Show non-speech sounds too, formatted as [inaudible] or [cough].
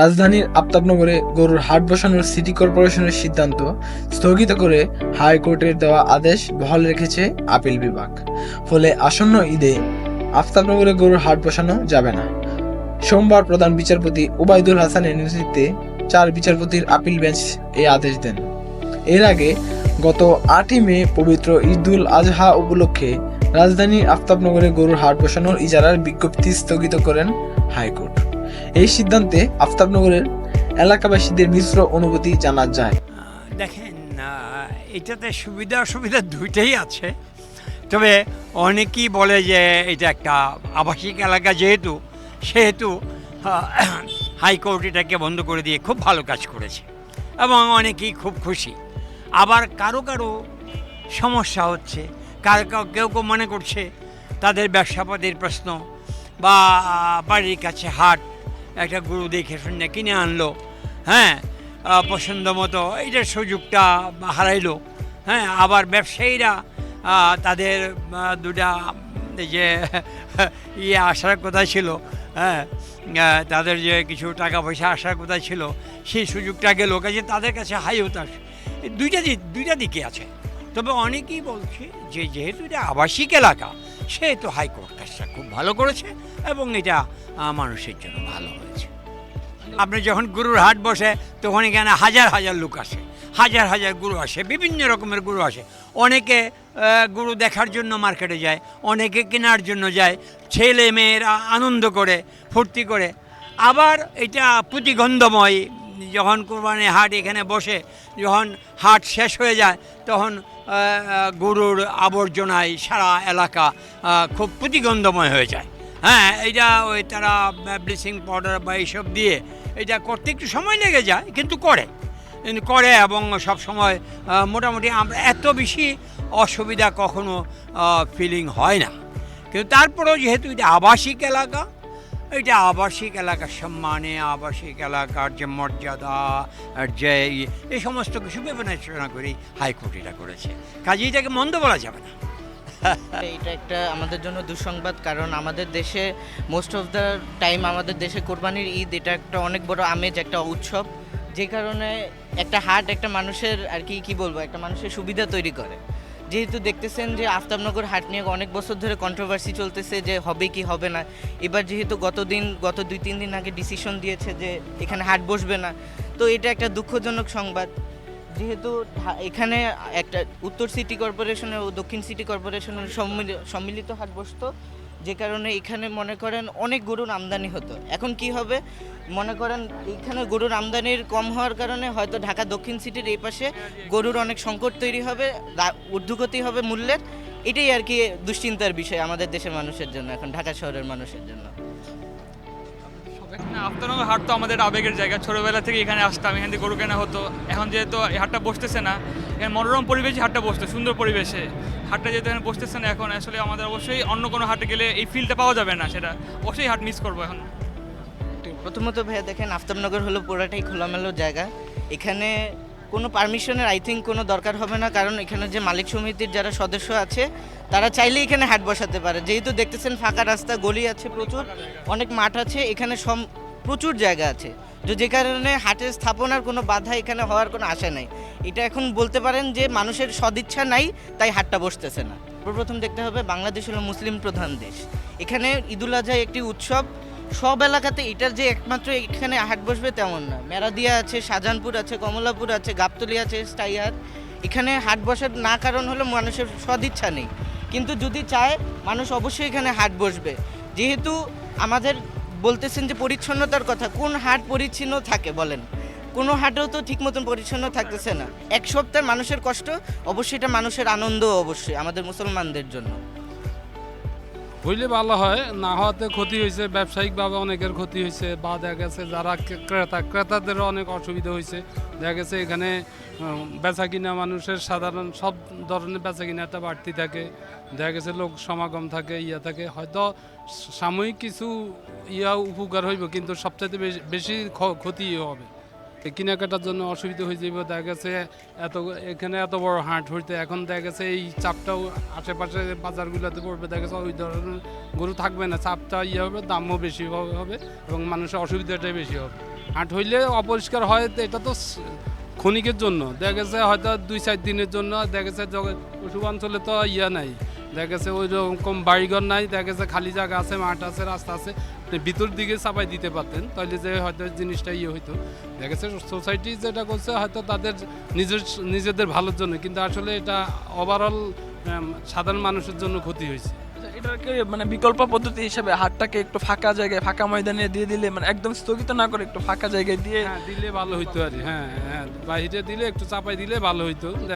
রাজধানীর আফতাবনগরে গরুর হাট বসানোর সিটি কর্পোরেশনের সিদ্ধান্ত স্থগিত করে হাইকোর্টের দেওয়া আদেশ বহাল রেখেছে আপিল বিভাগ। ফলে আসন্ন ঈদে আফতাবনগরে গরুর হাট বসানো যাবে না। সোমবার প্রধান বিচারপতি ওবায়দুল হাসানের নেতৃত্বে চার বিচারপতির আপিল বেঞ্চ এই আদেশ দেন। এর আগে গত আটই মে পবিত্র ঈদুল আজহা উপলক্ষে রাজধানীর আফতাবনগরে গরুর হাট বসানোর ইজারার বিজ্ঞপ্তি স্থগিত করেন হাইকোর্ট। এই সিদ্ধান্তে আফতাবনগরের এলাকাবাসীদের মিশ্র অনুভূতি জানা যায়। দেখেন এটাতে সুবিধা অসুবিধা দুইটাই আছে। তবে অনেকেই বলে যে এটা একটা আবাসিক এলাকা যেহেতু, সেহেতু হাইকোর্ট এটাকে বন্ধ করে দিয়ে খুব ভালো কাজ করেছে এবং অনেকেই খুব খুশি। আবার কারও কারও সমস্যা হচ্ছে, কারও কেউ কেউ মনে করছে তাদের ব্যবসাপাতির প্রশ্ন বা বাড়ির কাছে হাট একটা গরু দেখে শুনে কিনে আনলো হ্যাঁ পছন্দ মতো, এইটার সুযোগটা হারাইলো হ্যাঁ আবার ব্যবসায়ীরা তাদের দুটা যে [laughs] ইয়ে আসার কথা ছিল হ্যাঁ তাদের যে কিছু টাকা পয়সা আসার কথা ছিল, সেই সুযোগটা গেল, কাজে তাদের কাছে হাই হতাশ। দুইটা দিক, দুইটা দিকে আছে। তবে অনেকেই বলছে যে যেহেতু এটা আবাসিক এলাকা সেহেতু হাইকোর্ট কাজটা খুব ভালো করেছে এবং এটা মানুষের জন্য ভালো হয়েছে। আপনি যখন গুরুর হাট বসে, তখন এখানে হাজার হাজার লোক আসে। হাজার হাজার গুরু আসে, বিভিন্ন রকমের গুরু আসে। অনেকে গুরু দেখার জন্য মার্কেটে যায়, অনেকে কেনার জন্য যায় ছেলে মেয়েরা আনন্দ করে, ফুর্তি করে। আবার এটা প্রতিগন্ধময় যখন কোরবানি হাট এখানে বসে, যখন হাট শেষ হয়ে যায়, তখন গরুর আবর্জনায় সারা এলাকা খুব প্রতিগন্ধময় হয়ে যায়। হ্যাঁ এটা ওই তারা ব্লিচিং পাউডার বা এইসব দিয়ে এটা করতে একটু সময় লেগে যায়, কিন্তু করে। করে এবং সব সময় মোটামুটি আমরা এত বেশি অসুবিধা কখনো ফিলিং হয় না। কিন্তু তারপরেও যেহেতু এটা আবাসিক এলাকা এটা আবাসিক এলাকার সম্মানে, আবাসিক এলাকার যে মর্যাদা যে এই সমস্ত কিছু বিবেচনা করেই হাইকোর্ট এটা করেছে। কাজে এটাকে মন্দ বলা যাবে না। এটা একটা আমাদের জন্য দুঃসংবাদ, কারণ আমাদের দেশে মোস্ট অফ দ্য টাইম আমাদের দেশে কোরবানির ঈদ এটা একটা অনেক বড় আমেজ, একটা উৎসব। যে কারণে একটা হাট একটা মানুষের আর কি কি বলব, একটা মানুষের সুবিধা তৈরি করে। যেহেতু দেখতেছেন যে আফতাবনগর হাট নিয়ে অনেক বছর ধরে কন্ট্রোভার্সি চলতেছে যে হবে কি হবে না, এবার যেহেতু গতদিন, গত দুই, তিন দিন আগে ডিসিশন দিয়েছে যে এখানে হাট বসবে না, তো এটা একটা দুঃখজনক সংবাদ। যেহেতু এখানে একটা উত্তর সিটি কর্পোরেশনের ও দক্ষিণ সিটি কর্পোরেশনের সম্মিলিত হাট বসতো যে কারণে এখানে মনে করেন অনেক গরুর আমদানি হতো। এখন কি হবে? মনে করেন এখানে গরুর আমদানির কম হওয়ার কারণে হয়তো ঢাকা দক্ষিণ সিটির এই পাশে গরুর অনেক সংকট তৈরি হবে ঊর্ধ্বগতি হবে মূল্যের। এটাই আর কি দুশ্চিন্তার বিষয় আমাদের দেশের মানুষের জন্য, এখন ঢাকা শহরের মানুষের জন্য। এখানে আফতানগর হাট তো আমাদের আবেগের জায়গা। ছোটবেলা থেকে এখানে আসতাম, এখান থেকে গরু কেনা হতো। এখন যেহেতু এই হাটটা বসতেছে না, এখানে মনোরম পরিবেশে হাটটা বসতো, সুন্দর পরিবেশে। হাটটা যেহেতু এখানে বসতেছে না, এখন আসলে আমাদের অবশ্যই অন্য কোনো হাটে গেলে এই ফিলটা পাওয়া যাবে না, সেটা অবশ্যই হাট মিস করব এখন। প্রথমত ভাইয়া দেখেন আফতাবনগর হলো পুরাটাই খোলামেলো জায়গা। এখানে কোনো পারমিশনের আই থিঙ্ক কোনো দরকার হবে না, কারণ এখানে যে মালিক সমিতির যারা সদস্য আছে, তারা চাইলেই এখানে হাট বসাতে পারে। যেহেতু দেখতেছেন ফাঁকা রাস্তা, গলি আছে প্রচুর, অনেক মাঠ আছে, এখানে সম প্রচুর জায়গা আছে। তো যে কারণে হাটের স্থাপনার কোনো বাধা এখানে হওয়ার কোনো আশা নাই। এটা এখন বলতে পারেন যে মানুষের সদিচ্ছা নাই, তাই হাটটা বসতেছে না। প্রথম দেখতে হবে বাংলাদেশ হলো মুসলিম প্রধান দেশ। এখানে ঈদুল আজহা একটি উৎসব। সব এলাকাতে এটার যে একমাত্র এখানে হাট বসবে তেমন না। মেরাদিয়া আছে, শাহজাহানপুর আছে, কমলাপুর আছে, গাবতলি আছে স্টাইহাট এখানে হাট বসার না কারণ হলো মানুষের সদিচ্ছা নেই। কিন্তু যদি চায়, মানুষ অবশ্যই এখানে হাট বসবে। যেহেতু আমাদের বলতেছেন যে পরিচ্ছন্নতার কথা, কোন হাট পরিচ্ছন্ন থাকে বলেন? কোনো হাটেও তো ঠিক মতন পরিচ্ছন্ন থাকতেছে না। এক সপ্তাহ মানুষের কষ্ট, অবশ্যই এটা মানুষের আনন্দ অবশ্যই, আমাদের মুসলমানদের জন্য। হইলে ভালো হয়, না হওয়াতে ক্ষতি হয়েছে, ব্যবসায়িকভাবে অনেকের ক্ষতি হয়েছে, বা দেখা গেছে যারা ক্রেতা, ক্রেতাদেরও অনেক অসুবিধা হয়েছে। দেখা গেছে এখানে বেচা কিনা মানুষের সাধারণ সব ধরনের বেচা কিনাটা বাড়তি থাকে। দেখা গেছে লোক সমাগম থাকে, ইয়া থাকে, হয়তো সাময়িক কিছু ইয়া উপকার হইব, কিন্তু সবচাইতে বেশি ক্ষতি হবে। কেনাকাটার জন্য অসুবিধা হয়ে যাবে দেখা গেছে এত, এখানে এত বড় হাট হইতে এখন দেখা গেছে এই চাপটাও আশেপাশে বাজারগুলোতে পড়বে, দেখা গেছে ওই ধরনের গরু থাকবে না, চাপটা ইয়ে হবে, দামও বেশি হবে এবং মানুষের অসুবিধাটাই বেশি হবে। হাট হইলে অপরিষ্কার হয় এটা তো ক্ষণিকের জন্য, দেখা গেছে হয়তো দুই চার দিনের জন্য, দেখা গেছে জগ- পূর্বাঞ্চলে তো ইয়া নাই, দেখা গেছে ওই রকম বাড়িঘর নাই, দেখা গেছে খালি জায়গা আছে, মাঠ আছে, রাস্তা আছে আপনি ভিতর দিকে চাপাই দিতে পারতেন তাহলে যে হয়তো জিনিসটা ইয়ে হইতো। দেখা গেছে সোসাইটি যেটা করছে হয়তো তাদের নিজের নিজেদের ভালোর জন্য কিন্তু আসলে এটা ওভারঅল সাধারণ মানুষের জন্য ক্ষতি হয়েছে। আচ্ছা, এটাকে মানে বিকল্প পদ্ধতি হিসেবে হাটটাকে একটু ফাঁকা জায়গায় ফাঁকা ময়দানে দিয়ে দিলে মানে একদম স্থগিত না করে একটু ফাঁকা জায়গায় দিয়ে হ্যাঁ দিলে ভালো হইতো আর হ্যাঁ হ্যাঁ বাইরে দিলে একটু চাপাই দিলে ভালো হইতো।